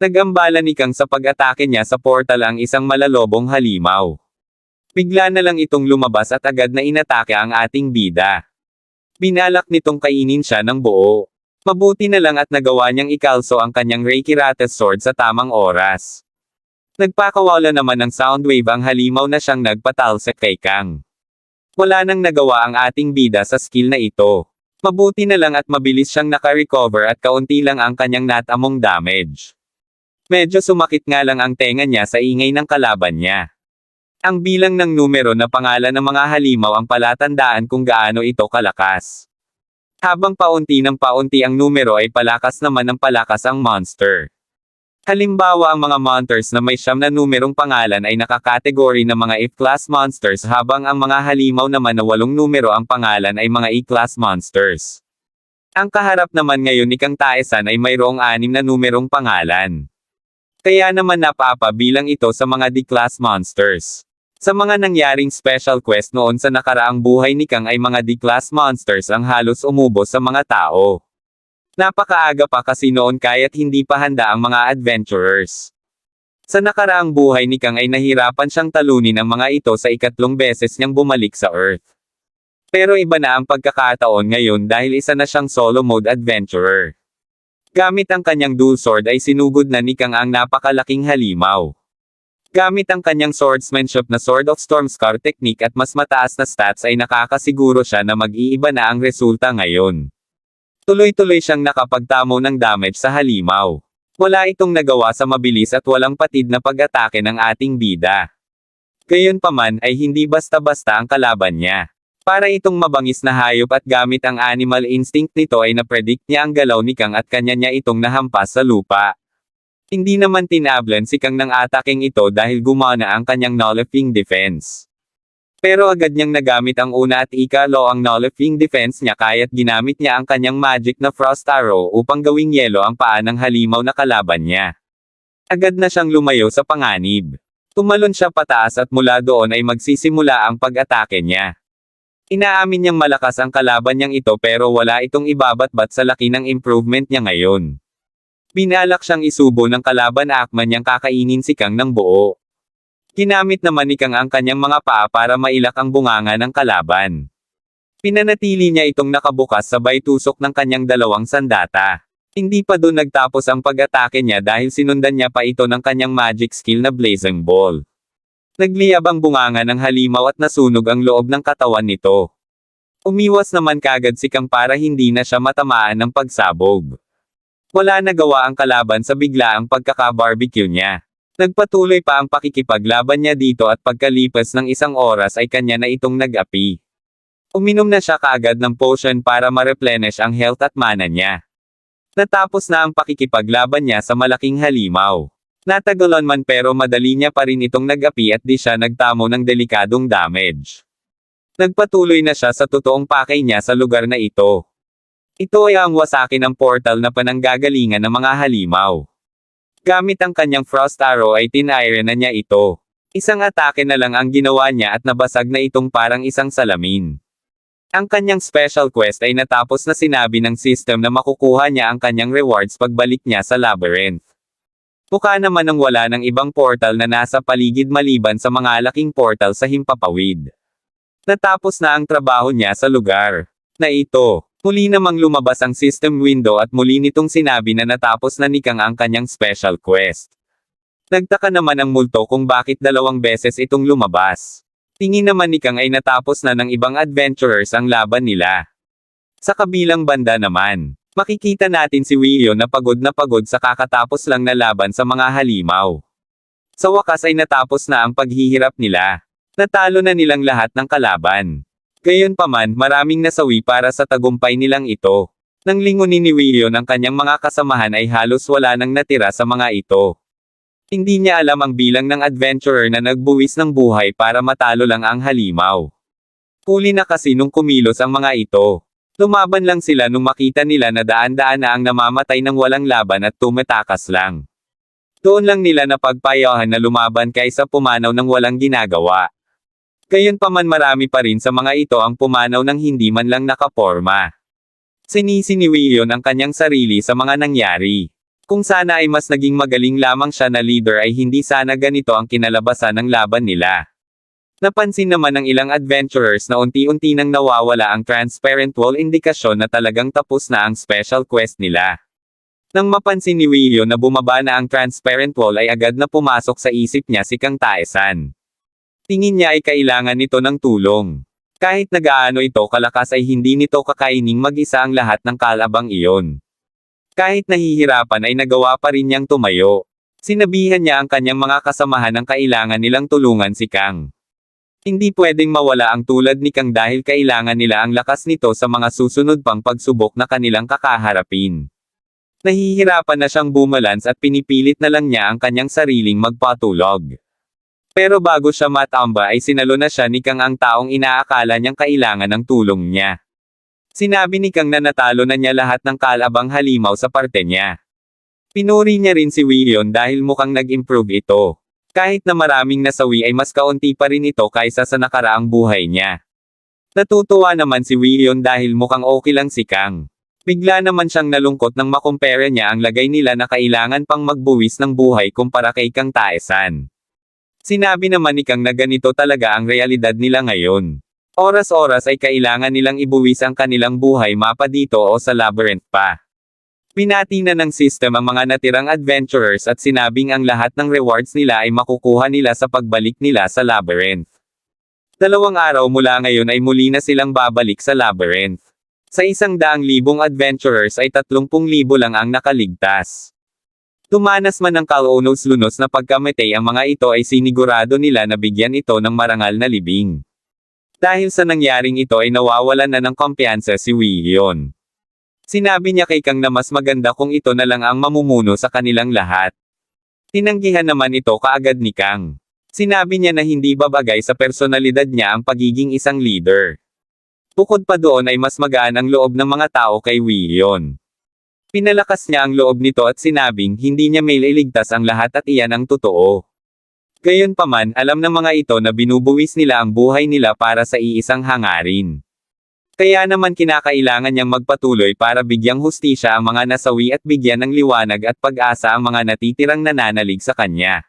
Nagambala ni Kang sa pag-atake niya sa portal ang isang malalobong halimaw. Bigla na lang itong lumabas at agad na inatake ang ating bida. Binalak nitong kainin siya ng buo. Mabuti na lang at nagawa niyang ikalso ang kanyang Reiki Rattles sword sa tamang oras. Nagpakawala naman ng soundwave ang halimaw na siyang nagpatalsek kay Kang. Wala nang nagawa ang ating bida sa skill na ito. Mabuti na lang at mabilis siyang naka-recover at kaunti lang ang kanyang natamong damage. Medyo sumakit nga lang ang tenga niya sa ingay ng kalaban niya. Ang bilang ng numero na pangalan ng mga halimaw ang palatandaan kung gaano ito kalakas. Habang paunti ng paunti ang numero ay palakas naman ng palakas ang monster. Halimbawa ang mga monsters na may siyam na numerong pangalan ay nakakategory ng mga F-class monsters habang ang mga halimaw naman na walong numero ang pangalan ay mga E-class monsters. Ang kaharap naman ngayon ni Kang Taesan ay mayroong anim na numerong pangalan. Kaya naman napapa bilang ito sa mga D-class monsters. Sa mga nangyaring special quest noon sa nakaraang buhay ni Kang ay mga D-class monsters ang halos umubos sa mga tao. Napakaaga pa kasi noon kaya't hindi pa handa ang mga adventurers. Sa nakaraang buhay ni Kang ay nahirapan siyang talunin ang mga ito sa ikatlong beses niyang bumalik sa Earth. Pero iba na ang pagkakataon ngayon dahil isa na siyang solo mode adventurer. Gamit ang kanyang dual sword ay sinugod na ni Kang ang napakalaking halimaw. Gamit ang kanyang swordsmanship na Sword of Stormscar technique at mas mataas na stats ay nakakasiguro siya na mag-iiba na ang resulta ngayon. Tuloy-tuloy siyang nakapagtamo ng damage sa halimaw. Wala itong nagawa sa mabilis at walang patid na pag-atake ng ating bida. Gayunpaman ay hindi basta-basta ang kalaban niya. Para itong mabangis na hayop at gamit ang animal instinct nito ay napredict niya ang galaw ni Kang at kanya niya itong nahampas sa lupa. Hindi naman tinablan si Kang ng ataking ito dahil gumana ang kanyang nullifying defense. Pero agad niyang nagamit ang una at ikalo ang nullifying defense niya kaya't ginamit niya ang kanyang magic na frost arrow upang gawing yelo ang paa ng halimaw na kalaban niya. Agad na siyang lumayo sa panganib. Tumalon siya pataas at mula doon ay magsisimula ang pag-atake niya. Inaamin niyang malakas ang kalaban niyang ito pero wala itong ibabatbat sa laki ng improvement niya ngayon. Binalak siyang isubo ng kalaban akman niyang kakainin si Kang ng buo. Ginamit naman ni Kang ang kanyang mga paa para mailak ang bunganga ng kalaban. Pinanatili niya itong nakabukas sabay tusok ng kanyang dalawang sandata. Hindi pa doon nagtapos ang pag-atake niya dahil sinundan niya pa ito ng kanyang magic skill na Blazing Ball. Nagliyab ang bunganga ng halimaw at nasunog ang loob ng katawan nito. Umiwas naman kagad si Kang para hindi na siya matamaan ng pagsabog. Wala nagawa ang kalaban sa biglaang pagkaka-barbecue niya. Nagpatuloy pa ang pakikipaglaban niya dito at pagkalipas ng isang oras ay kanya na itong nag-api. Uminom na siya kaagad ng potion para ma-replenish ang health at mana niya. Natapos na ang pakikipaglaban niya sa malaking halimaw. Natagalan man pero madali niya pa rin itong nag-api at di siya nagtamo ng delikadong damage. Nagpatuloy na siya sa totoong pakay niya sa lugar na ito. Ito ay ang wasaki ng portal na pananggagalingan ng mga halimaw. Gamit ang kanyang frost arrow ay tiniron na niya ito. Isang atake na lang ang ginawa niya at nabasag na itong parang isang salamin. Ang kanyang special quest ay natapos na sinabi ng system na makukuha niya ang kanyang rewards pagbalik niya sa labyrinth. Mukha naman ng wala ng ibang portal na nasa paligid maliban sa mga laking portal sa himpapawid. Natapos na ang trabaho niya sa lugar na ito. Muli namang lumabas ang system window at muli nitong sinabi na natapos na ni Kang ang kanyang special quest. Nagtaka naman ang multo kung bakit dalawang beses itong lumabas. Tingin naman ni Kang ay natapos na ng ibang adventurers ang laban nila. Sa kabilang banda naman, makikita natin si William na pagod na pagod sa kakatapos lang na laban sa mga halimaw. Sa wakas ay natapos na ang paghihirap nila. Natalo na nilang lahat ng kalaban. Gayunpaman, maraming nasawi para sa tagumpay nilang ito. Nang lingunin ni William ang kanyang mga kasamahan ay halos wala nang natira sa mga ito. Hindi niya alam ang bilang ng adventurer na nagbuwis ng buhay para matalo lang ang halimaw. Huli na kasi nung kumilos ang mga ito. Lumaban lang sila nung makita nila na daan-daan na ang namamatay ng walang laban at tumatakas lang. Doon lang nila napagpayahan na lumaban kaysa pumanaw ng walang ginagawa. Gayunpaman marami pa rin sa mga ito ang pumanaw ng hindi man lang nakaporma. Sinisi ni William ang kanyang sarili sa mga nangyari. Kung sana ay mas naging magaling lamang siya na leader ay hindi sana ganito ang kinalabasan ng laban nila. Napansin naman ng ilang adventurers na unti-unti nang nawawala ang transparent wall indikasyon na talagang tapos na ang special quest nila. Nang mapansin ni Wilio na bumaba na ang transparent wall ay agad na pumasok sa isip niya si Kang Taesan. Tingin niya ay kailangan nito ng tulong. Kahit nagaano ito kalakas ay hindi nito kakaining mag-isa ang lahat ng kalabang iyon. Kahit nahihirapan ay nagawa pa rin niyang tumayo. Sinabihan niya ang kanyang mga kasamahan ng kailangan nilang tulungan si Kang. Hindi pwedeng mawala ang tulad ni Kang dahil kailangan nila ang lakas nito sa mga susunod pang pagsubok na kanilang kakaharapin. Nahihirapan na siyang bumalans at pinipilit na lang niya ang kanyang sariling magpatulog. Pero bago siya matamba ay sinalo na siya ni Kang ang taong inaakala niyang kailangan ng tulong niya. Sinabi ni Kang na natalo na niya lahat ng kalabang halimaw sa parte niya. Pinuri niya rin si Willion dahil mukhang nag-improve ito. Kahit na maraming nasawi ay mas kaunti pa rin ito kaysa sa nakaraang buhay niya. Natutuwa naman si Willion dahil mukhang okay lang si Kang. Bigla naman siyang nalungkot nang makumpere niya ang lagay nila na kailangan pang magbuwis ng buhay kumpara kay Kang Taesan. Sinabi naman ni Kang na ganito talaga ang realidad nila ngayon. Oras-oras ay kailangan nilang ibuwis ang kanilang buhay mapa dito o sa labyrinth pa. Pinati na ng system ang mga natirang adventurers at sinabing ang lahat ng rewards nila ay makukuha nila sa pagbalik nila sa labyrinth. Dalawang araw mula ngayon ay muli na silang babalik sa labyrinth. Sa isang daang libong adventurers ay tatlumpung libo lang ang nakaligtas. Tumanas man ng kaunos-lunos na pagkamatay ang mga ito ay sinigurado nila na bigyan ito ng marangal na libing. Dahil sa nangyaring ito ay nawawalan na ng kumpiyansa si Willion. Sinabi niya kay Kang na mas maganda kung ito na lang ang mamumuno sa kanilang lahat. Tinanggihan naman ito kaagad ni Kang. Sinabi niya na hindi babagay sa personalidad niya ang pagiging isang leader. Bukod pa doon ay mas magaan ang loob ng mga tao kay Willion. Pinalakas niya ang loob nito at sinabing hindi niya may iligtas ang lahat at iyan ang totoo. Gayunpaman, alam ng mga ito na binubuwis nila ang buhay nila para sa iisang hangarin. Kaya naman kinakailangan niyang magpatuloy para bigyang hustisya ang mga nasawi at bigyan ng liwanag at pag-asa ang mga natitirang nananalig sa kanya.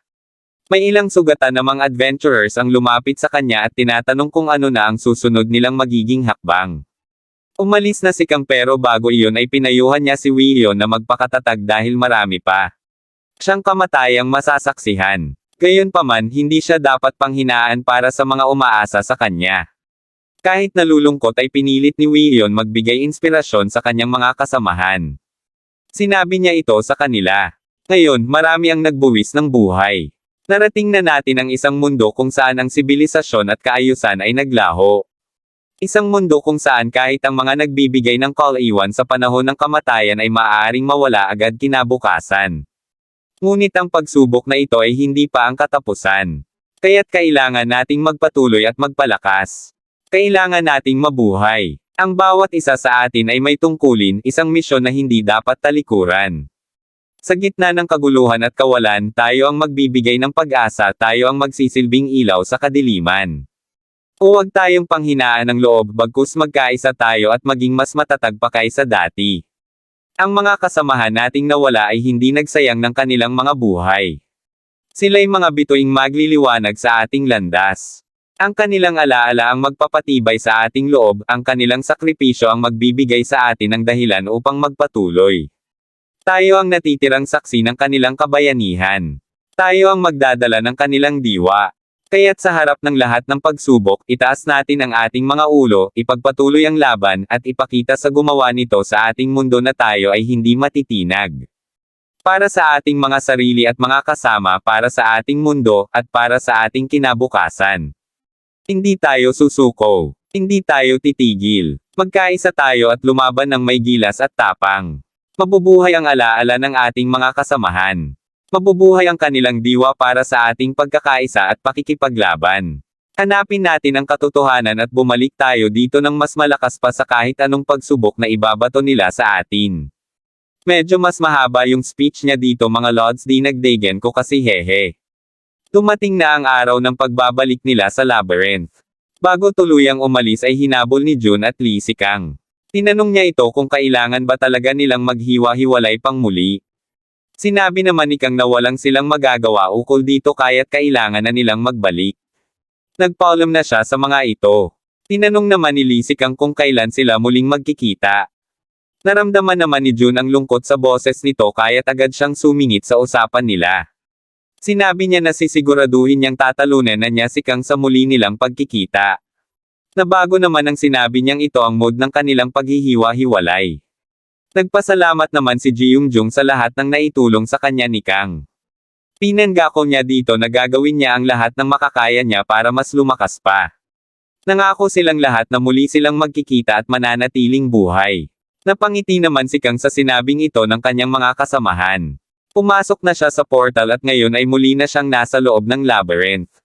May ilang sugatan namang adventurers ang lumapit sa kanya at tinatanong kung ano na ang susunod nilang magiging hakbang. Umalis na si Kang bago iyon ay pinayuhan niya si Willion na magpakatatag dahil marami pa. Siyang kamatayang masasaksihan. Gayunpaman, hindi siya dapat panghinaan para sa mga umaasa sa kanya. Kahit nalulungkot ay pinilit ni Willion magbigay inspirasyon sa kanyang mga kasamahan. Sinabi niya ito sa kanila. Ngayon, marami ang nagbuwis ng buhay. Narating na natin ang isang mundo kung saan ang sibilisasyon at kaayusan ay naglaho. Isang mundo kung saan kahit ang mga nagbibigay ng call-iwan sa panahon ng kamatayan ay maaaring mawala agad kinabukasan. Ngunit ang pagsubok na ito ay hindi pa ang katapusan. Kaya't kailangan nating magpatuloy at magpalakas. Kailangan nating mabuhay. Ang bawat isa sa atin ay may tungkulin, isang misyon na hindi dapat talikuran. Sa gitna ng kaguluhan at kawalan, tayo ang magbibigay ng pag-asa, tayo ang magsisilbing ilaw sa kadiliman. Huwag tayong panghinaan ng loob bagkus magkaisa tayo at maging mas matatag pa kaysa dati. Ang mga kasamahan nating nawala ay hindi nagsayang ng kanilang mga buhay. Sila'y mga bituing magliliwanag sa ating landas. Ang kanilang alaala ang magpapatibay sa ating loob, ang kanilang sakripisyo ang magbibigay sa atin ng dahilan upang magpatuloy. Tayo ang natitirang saksi ng kanilang kabayanihan. Tayo ang magdadala ng kanilang diwa. Kaya't sa harap ng lahat ng pagsubok, itaas natin ang ating mga ulo, ipagpatuloy ang laban, at ipakita sa gumawa nito sa ating mundo na tayo ay hindi matitinag. Para sa ating mga sarili at mga kasama, para sa ating mundo, at para sa ating kinabukasan. Hindi tayo susuko. Hindi tayo titigil. Magkaisa tayo at lumaban ng may gilas at tapang. Mabubuhay ang alaala ng ating mga kasamahan. Mabubuhay ang kanilang diwa para sa ating pagkakaisa at pakikipaglaban. Hanapin natin ang katotohanan at bumalik tayo dito ng mas malakas pa sa kahit anong pagsubok na ibabato nila sa atin. Medyo mas mahaba yung speech niya dito mga lods di nagdegen ko kasi hehe. Dumating na ang araw ng pagbabalik nila sa labyrinth. Bago tuluyang umalis ay hinabol ni Jun at Lee si Kang. Tinanong niya ito kung kailangan ba talaga nilang maghiwa-hiwalay pang muli. Sinabi naman ni Kang na walang silang magagawa ukol dito kaya't kailangan na nilang magbalik. Nagpaulam na siya sa mga ito. Tinanong naman ni Lee si Kang kung kailan sila muling magkikita. Naramdaman naman ni Jun ang lungkot sa boses nito kaya't agad siyang sumingit sa usapan nila. Sinabi niya na sisiguraduhin niyang tatalunan na niya si Kang sa muli nilang pagkikita. Nabago naman ang sinabi niyang ito ang mood ng kanilang paghihiwa-hiwalay. Nagpasalamat naman si Ji Jung sa lahat ng naitulong sa kanya ni Kang. Pinanggako niya dito na gagawin niya ang lahat ng makakaya niya para mas lumakas pa. Nangako silang lahat na muli silang magkikita at mananatiling buhay. Napangiti naman si Kang sa sinabing ito ng kanyang mga kasamahan. Pumasok na siya sa portal at ngayon ay muli na siyang nasa loob ng labyrinth.